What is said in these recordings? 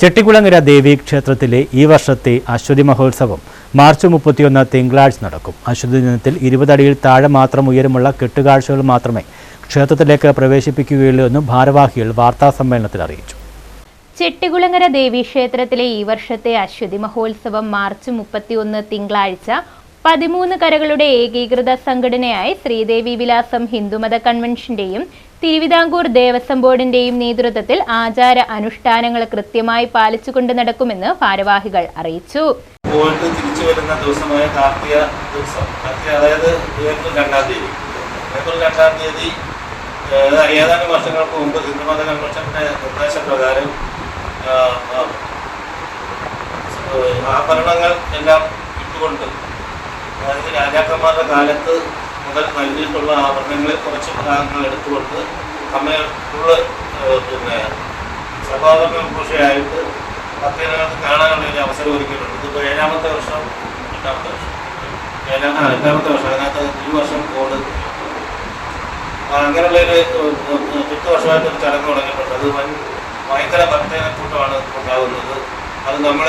ചെട്ടിക്കുളങ്ങര ദേവി ക്ഷേത്രത്തിലെ ഈ വർഷത്തെ അശ്വതി മഹോത്സവം മാർച്ച് മുപ്പത്തിയൊന്ന് തിങ്കളാഴ്ച നടക്കും. അശ്വതി ദിനത്തിൽ ഇരുപതടിയിൽ താഴെ മാത്രം ഉയരമുള്ള കെട്ടുകാഴ്ചകൾ മാത്രമേ ക്ഷേത്രത്തിലേക്ക് പ്രവേശിപ്പിക്കുകയുള്ളൂ എന്നും ഭാരവാഹികൾ വാർത്താ സമ്മേളനത്തിൽ അറിയിച്ചു. ചെട്ടികുളങ്ങര ദേവീക്ഷേത്രത്തിലെ ഈ വർഷത്തെ അശ്വതി മഹോത്സവം മാർച്ച് മുപ്പത്തിയൊന്ന് തിങ്കളാഴ്ച പതിമൂന്ന് കരകളുടെ ഏകീകൃത സംഘടനയായ ശ്രീദേവി വിലാസം ഹിന്ദുമത കൺവെൻഷന്റെയും തിരുവിതാംകൂർ ദേവസ്വം ബോർഡിന്റെയും നേതൃത്വത്തിൽ ആചാര അനുഷ്ഠാനങ്ങൾ കൃത്യമായി പാലിച്ചുകൊണ്ട് നടക്കുമെന്ന് ഭാരവാഹികൾ അറിയിച്ചു പോയിട്ട് ദിവസമായ കാർത്തിക ദിവസം അതായത് തീയതി ഏതാനും വർഷങ്ങൾക്ക് മുമ്പ് ഹിന്ദുമത കൺവെൻഷന്റെ നിർദ്ദേശപ്രകാരം ആഭരണങ്ങൾ എല്ലാം ഇട്ടുകൊണ്ട് അതായത് രാജാക്കന്മാരുടെ കാലത്ത് മുതൽ നൽകിയിട്ടുള്ള ആഭരണങ്ങളിൽ കുറച്ച് ഭാഗങ്ങൾ എടുത്തുകൊണ്ട് അമ്മയുള്ള പിന്നെ സഭാകരണ ഘോഷയായിട്ട് പത്തേനകത്ത് കാണാനുള്ള ഒരു അവസരം ഒരുക്കിയിട്ടുണ്ട്. ഇതിപ്പോൾ ഏഴാമത്തെ വർഷം എട്ടാമത്തെ വർഷം. ഏഴാം എട്ടാമത്തെ വർഷം. അതിനകത്ത് ഈ വർഷം കോഡ് അങ്ങനെയുള്ള ഒരു എട്ട് വർഷമായിട്ട് ഒരു ചടങ്ങ് തുടങ്ങിയിട്ടുണ്ട്. അത് വൻ ഭയങ്കര ഭക്തനെക്കൂട്ടമാണ് ഉണ്ടാകുന്നത്. അത് നമ്മൾ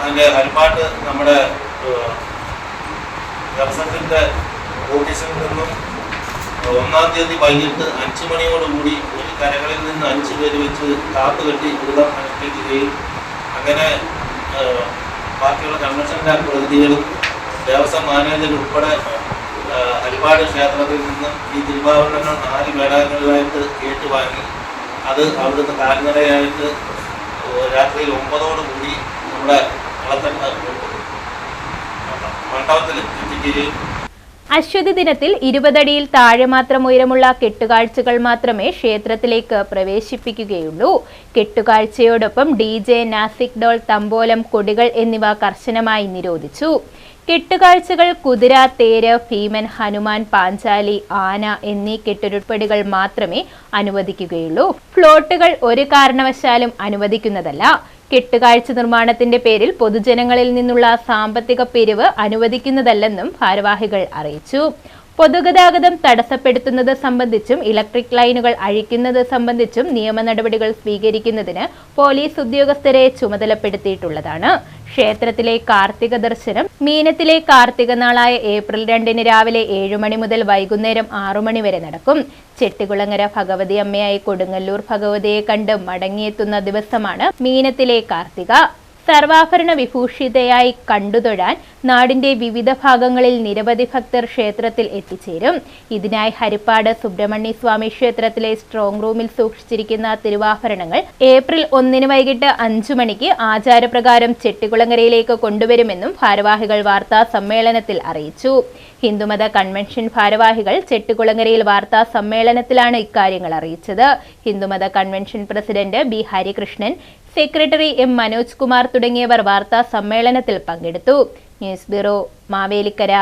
അതിന്റെ ഹരിപ്പാട്ട് നമ്മുടെ ദർശനത്തിന്റെ ഓഫീസിൽ നിന്നും ഒന്നാം തീയതി വൈകിട്ട് അഞ്ച് മണിയോടുകൂടി ഒരു കരകളിൽ നിന്ന് അഞ്ച് പേര് വെച്ച് കാത്തു കെട്ടി വ്രതം അനുഷ്ഠിക്കുകയും അങ്ങനെ ബാക്കിയുള്ള കൺവെൻഷന്റെ പ്രതിനിധികളും ദേവസ്വം മാനേജർ ഉൾപ്പെടെ ഹരിപാട് ക്ഷേത്രത്തിൽ നിന്നും ഈ തിരുവാഭരണങ്ങൾ നാല് വേടാങ്ങളിലായിട്ട് ഏറ്റുവാങ്ങി അത് അവിടുന്ന് കാൽനടയായിട്ട് രാത്രിയിൽ രാത്രി ഒമ്പതോടുകൂടി നമ്മുടെ കളത്തട്ട മണ്ഡപത്തിൽ അശ്വതി ദിനത്തിൽ ഇരുപതടിയിൽ താഴെ മാത്രം ഉയരമുള്ള കെട്ടുകാഴ്ചകൾ മാത്രമേ ക്ഷേത്രത്തിലേക്ക് പ്രവേശിപ്പിക്കുകയുള്ളൂ. കെട്ടുകാഴ്ചയോടൊപ്പം ഡി ജെ നാസിക് ഡോൾ തമ്പോലം കൊടികൾ എന്നിവ കർശനമായി നിരോധിച്ചു. കെട്ടുകാഴ്ചകൾ കുതിര തേര് ഭീമൻ ഹനുമാൻ പാഞ്ചാലി ആന എന്നീ കെട്ടുരുപ്പടികൾ മാത്രമേ അനുവദിക്കുകയുള്ളൂ. ഫ്ലോട്ടുകൾ ഒരു കാരണവശാലും അനുവദിക്കുന്നതല്ല. കെട്ടുകാഴ്ച നിർമ്മാണത്തിന്റെ പേരിൽ പൊതുജനങ്ങളിൽ നിന്നുള്ള സാമ്പത്തിക പിരിവ് അനുവദിക്കുന്നതല്ലെന്നും ഭാരവാഹികൾ അറിയിച്ചു. പൊതുഗതാഗതം തടസ്സപ്പെടുത്തുന്നത് സംബന്ധിച്ചും ഇലക്ട്രിക് ലൈനുകൾ അഴിക്കുന്നത് സംബന്ധിച്ചും നിയമ നടപടികൾ സ്വീകരിക്കുന്നതിന് പോലീസ് ഉദ്യോഗസ്ഥരെ ചുമതലപ്പെടുത്തിയിട്ടുള്ളതാണ്. ക്ഷേത്രത്തിലെ കാർത്തിക ദർശനം മീനത്തിലെ കാർത്തിക നാളായ ഏപ്രിൽ രണ്ടിന് രാവിലെ ഏഴു മണി മുതൽ വൈകുന്നേരം ആറു മണി വരെ നടക്കും. ചെട്ടികുളങ്ങര ഭഗവതി അമ്മയായി കൊടുങ്ങല്ലൂർ ഭഗവതിയെ കണ്ട് മടങ്ങിയെത്തുന്ന ദിവസമാണ് മീനത്തിലെ കാർത്തിക. സർവാഭരണ വിഭൂഷിതയായി കണ്ടുതൊഴാൻ നാടിന്റെ വിവിധ ഭാഗങ്ങളിൽ നിരവധി ഭക്തർ ക്ഷേത്രത്തിൽ എത്തിച്ചേരും. ഇതിനായി ഹരിപ്പാട് സുബ്രഹ്മണ്യ സ്വാമി ക്ഷേത്രത്തിലെ സ്ട്രോങ് റൂമിൽ സൂക്ഷിച്ചിരിക്കുന്ന തിരുവാഭരണങ്ങൾ ഏപ്രിൽ ഒന്നിന് വൈകിട്ട് അഞ്ചു മണിക്ക് ആചാരപ്രകാരം ചെട്ടികുളങ്ങരയിലേക്ക് കൊണ്ടുവരുമെന്നും ഭാരവാഹികൾ വാർത്താ സമ്മേളനത്തിൽ അറിയിച്ചു. ഹിന്ദുമത കൺവെൻഷൻ ഭാരവാഹികൾ ചെട്ടികുളങ്ങരയിൽ വാർത്താ സമ്മേളനത്തിലാണ് ഇക്കാര്യങ്ങൾ അറിയിച്ചത്. ഹിന്ദുമത convention president B Harikrishnan secretary M Manoj Kumar തുടങ്ങിയവർ വാർത്താ സമ്മേളനത്തിൽ പങ്കെടുത്തു. News bureau Mavelikkara.